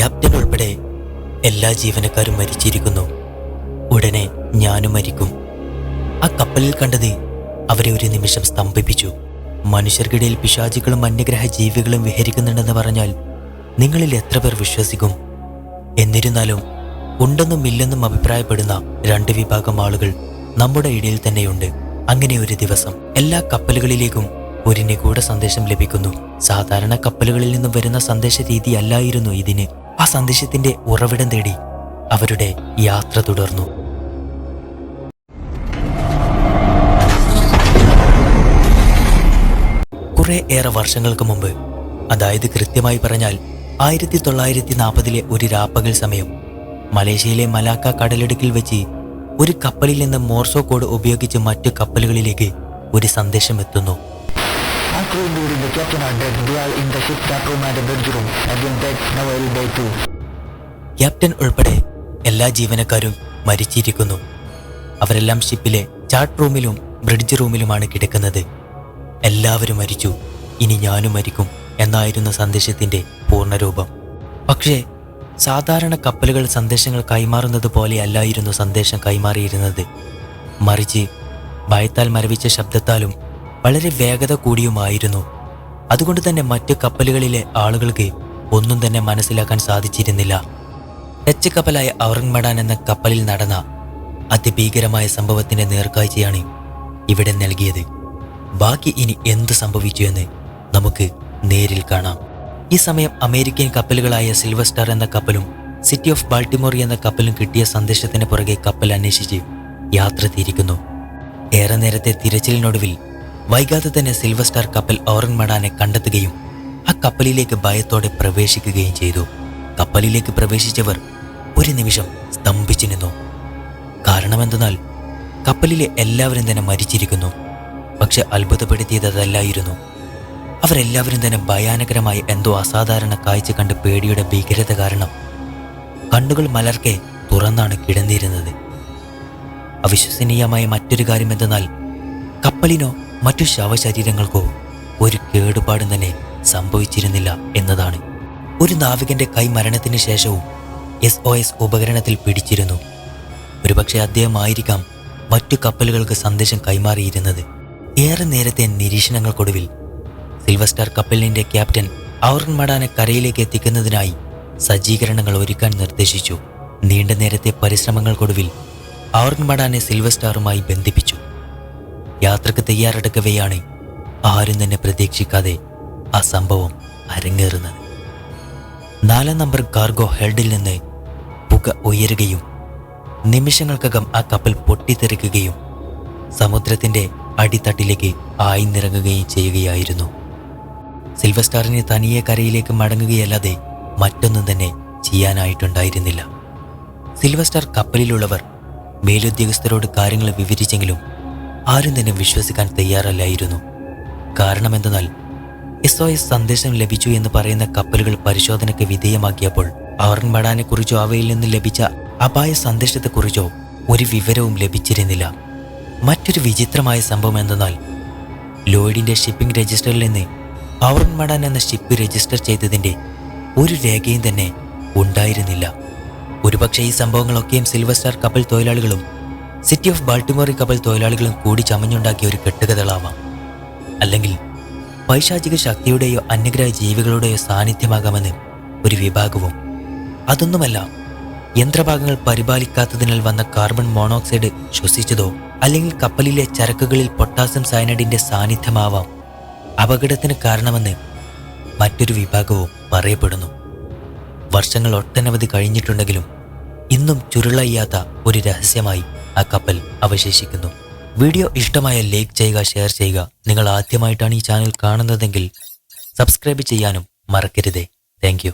Captain ഉൾപ്പെടെ എല്ലാ ജീവനക്കാരും മരിച്ചിരിക്കുന്നു. ഉടനെ ഞാനും മരിക്കും. ആ കപ്പലിൽ കണ്ടത് അവരെ ഒരു നിമിഷം സ്തംഭിപ്പിച്ചു. മനുഷ്യർക്കിടയിൽ പിശാചികളും അന്യഗ്രഹ ജീവികളും വിഹരിക്കുന്നുണ്ടെന്ന് പറഞ്ഞാൽ നിങ്ങളിൽ എത്ര പേർ വിശ്വസിക്കും? എന്നിരുന്നാലും ഉണ്ടെന്നും ഇല്ലെന്നും അഭിപ്രായപ്പെടുന്ന രണ്ട് വിഭാഗം ആളുകൾ നമ്മുടെ ഇടയിൽ തന്നെയുണ്ട്. അങ്ങനെ ഒരു ദിവസം എല്ലാ കപ്പലുകളിലേക്കും ഒരു നിഗൂഢ സന്ദേശം ലഭിക്കുന്നു. സാധാരണ കപ്പലുകളിൽ നിന്നും വരുന്ന സന്ദേശ രീതിയല്ലായിരുന്നു ഇതിന്. ആ സന്ദേശത്തിന്റെ ഉറവിടം തേടി അവരുടെ യാത്ര തുടർന്നു. കുറെ ഏറെ വർഷങ്ങൾക്ക് മുമ്പ് അതായത് കൃത്യമായി പറഞ്ഞാൽ ആയിരത്തി തൊള്ളായിരത്തി നാൽപ്പതിലെ ഒരു രാപ്പകൽ സമയം മലേഷ്യയിലെ മലാക്ക കടലിടുക്കിൽ വെച്ച് ഒരു കപ്പലിൽ നിന്ന് മോർസോ കോഡ് ഉപയോഗിച്ച് മറ്റു കപ്പലുകളിലേക്ക് ഒരു സന്ദേശം എത്തുന്നു. Crew including the captain dead. They are in the ship room and the bridge room. Have been dead. Will die too. Captain ഉൾപ്പെടെ എല്ലാ ജീവനക്കാരും മരിച്ചിരിക്കുന്നു അവരെല്ലാം ഷിപ്പിലെ ചാർട്ട് റൂമിലും ബ്രിഡ്ജ് റൂമിലുമാണ് കിടക്കുന്നത് എല്ലാവരും മരിച്ചു ഇനി ഞാനും മരിക്കും എന്നായിരുന്നു സന്ദേശത്തിന്റെ പൂർണരൂപം പക്ഷേ സാധാരണ കപ്പലുകൾ സന്ദേശങ്ങൾ കൈമാറുന്നത് പോലെയല്ലായിരുന്നു സന്ദേശം കൈമാറിയിരുന്നത് മറിച്ച് ഭയത്താൽ മരവിച്ച ശബ്ദത്താലും വളരെ വേഗത കൂടിയുമായിരുന്നു. അതുകൊണ്ട് തന്നെ മറ്റ് കപ്പലുകളിലെ ആളുകൾക്ക് ഒന്നും തന്നെ മനസ്സിലാക്കാൻ സാധിച്ചിരുന്നില്ല. ടച്ച് കപ്പലായ ഔറംഗമടാൻ എന്ന കപ്പലിൽ നടന്ന അതിഭീകരമായ സംഭവത്തിന്റെ നേർക്കാഴ്ചയാണ് ഇവിടെ നൽകിയത്. ബാക്കി ഇനി എന്ത് സംഭവിച്ചു എന്ന് നമുക്ക് നേരിൽ കാണാം. ഈ സമയം അമേരിക്കൻ കപ്പലുകളായ സിൽവർ സ്റ്റാർ എന്ന കപ്പലും സിറ്റി ഓഫ് ബാൾട്ടിമോർ എന്ന കപ്പലും കിട്ടിയ സന്ദേശത്തിന് പുറകെ കപ്പൽ അന്വേഷിച്ച് യാത്ര തിരിക്കുന്നു. ഏറെ നേരത്തെ തിരച്ചിലിനൊടുവിൽ വൈകാതെ തന്നെ സിൽവർ സ്റ്റാർ കപ്പൽ ഔറംഗമടാനെ കണ്ടെത്തുകയും ആ കപ്പലിലേക്ക് ഭയത്തോടെ പ്രവേശിക്കുകയും ചെയ്തു. കപ്പലിലേക്ക് പ്രവേശിച്ചവർ ഒരു നിമിഷം സ്തംഭിച്ചു നിന്നു. കാരണമെന്തെന്നാൽ കപ്പലിലെ എല്ലാവരും തന്നെ മരിച്ചിരിക്കുന്നു. പക്ഷെ അത്ഭുതപ്പെടുത്തിയത് അതല്ലായിരുന്നു. അവരെല്ലാവരും തന്നെ ഭയാനകരമായ എന്തോ അസാധാരണ കാഴ്ച കണ്ട് പേടിയുടെ ഭീകരത കാരണം കണ്ണുകൾ മലർക്കെ തുറന്നാണ് കിടന്നിരുന്നത്. അവിശ്വസനീയമായ മറ്റൊരു കാര്യം എന്തെന്നാൽ കപ്പലിനോ മറ്റു ശവശരീരങ്ങൾക്കോ ഒരു കേടുപാടും തന്നെ സംഭവിച്ചിരുന്നില്ല എന്നതാണ്. ഒരു നാവികന്റെ കൈ മരണത്തിന് ശേഷവും എസ് ഒ എസ് ഉപകരണത്തിൽ പിടിച്ചിരുന്നു. ഒരുപക്ഷെ അദ്ദേഹമായിരിക്കാം മറ്റു കപ്പലുകൾക്ക് സന്ദേശം കൈമാറിയിരുന്നത്. ഏറെ നേരത്തെ നിരീക്ഷണങ്ങൾക്കൊടുവിൽ സിൽവർ സ്റ്റാർ കപ്പലിന്റെ ക്യാപ്റ്റൻ ഔറൻ മടാനെ കരയിലേക്ക് എത്തിക്കുന്നതിനായി സജ്ജീകരണങ്ങൾ ഒരുക്കാൻ നിർദ്ദേശിച്ചു. നീണ്ട നേരത്തെ പരിശ്രമങ്ങൾക്കൊടുവിൽ ഔറൻ മടാനെ സിൽവർ സ്റ്റാറുമായി ബന്ധിപ്പിച്ചു. യാത്രയ്ക്ക് തയ്യാറെടുക്കവെയാണ് ആരും തന്നെ പ്രതീക്ഷിക്കാതെ ആ സംഭവം അരങ്ങേറുന്നത്. നാലാം നമ്പർ കാർഗോ ഹെൽഡിൽ നിന്ന് പുക ഉയരുകയും നിമിഷങ്ങൾക്കകം ആ കപ്പൽ പൊട്ടിത്തെറിക്കുകയും സമുദ്രത്തിന്റെ അടിത്തട്ടിലേക്ക് ആയിന്നിറങ്ങുകയും ചെയ്യുകയായിരുന്നു. സിൽവർ സ്റ്റാറിന് തനിയെ കരയിലേക്ക് മടങ്ങുകയല്ലാതെ മറ്റൊന്നും തന്നെ ചെയ്യാനായിട്ടുണ്ടായിരുന്നില്ല. സിൽവർ സ്റ്റാർ കപ്പലിലുള്ളവർ മേലുദ്യോഗസ്ഥരോട് കാര്യങ്ങൾ വിവരിച്ചെങ്കിലും ആരും തന്നെ വിശ്വസിക്കാൻ തയ്യാറല്ലായിരുന്നു. കാരണമെന്തെന്നാൽ എസ് ഒ എസ് സന്ദേശം ലഭിച്ചു എന്ന് പറയുന്ന കപ്പലുകൾ പരിശോധനയ്ക്ക് വിധേയമാക്കിയപ്പോൾ ഔറൻബടാനെ കുറിച്ചോ അവയിൽ നിന്ന് ലഭിച്ച അപായ സന്ദേശത്തെക്കുറിച്ചോ ഒരു വിവരവും ലഭിച്ചിരുന്നില്ല. മറ്റൊരു വിചിത്രമായ സംഭവം എന്തെന്നാൽ ലോയിഡിന്റെ ഷിപ്പിംഗ് രജിസ്റ്ററിൽ നിന്ന് ഔറൻമടാൻ എന്ന ഷിപ്പ് രജിസ്റ്റർ ചെയ്തതിന്റെ ഒരു രേഖയും തന്നെ ഉണ്ടായിരുന്നില്ല. ഒരുപക്ഷെ ഈ സംഭവങ്ങളൊക്കെയും സിൽവർ സ്റ്റാർ കപ്പൽ തൊഴിലാളികളും സിറ്റി ഓഫ് ബാൾട്ടിമോറി കപ്പൽ തൊഴിലാളികളും കൂടി ചമഞ്ഞുണ്ടാക്കിയ ഒരു കെട്ടുകഥകളാവാം. അല്ലെങ്കിൽ പൈശാചിക ശക്തിയുടെയോ അന്യഗ്രഹ ജീവികളുടെയോ സാന്നിധ്യമാകാമെന്ന് ഒരു വിഭാഗവും. അതൊന്നുമല്ല യന്ത്രഭാഗങ്ങൾ പരിപാലിക്കാത്തതിനാൽ വന്ന കാർബൺ മോണോക്സൈഡ് ശ്വസിച്ചതോ അല്ലെങ്കിൽ കപ്പലിലെ ചരക്കുകളിൽ പൊട്ടാസ്യം സയനൈഡിന്റെ സാന്നിധ്യമാവാം അപകടത്തിന് കാരണമെന്ന് മറ്റൊരു വിഭാഗവും പറയപ്പെടുന്നു. വർഷങ്ങൾ ഒട്ടനവധി കഴിഞ്ഞിട്ടുണ്ടെങ്കിലും ഇന്നും ചുരുളയ്യാത്ത ഒരു രഹസ്യമായി ആ കപ്പൽ അവശേഷിക്കുന്നു. വീഡിയോ ഇഷ്ടമായ ലൈക്ക് ചെയ്യുക ഷെയർ ചെയ്യുക. നിങ്ങൾ ആദ്യമായിട്ടാണ് ഈ ചാനൽ കാണുന്നതെങ്കിൽ സബ്സ്ക്രൈബ് ചെയ്യാനും മറക്കരുതേ. താങ്ക്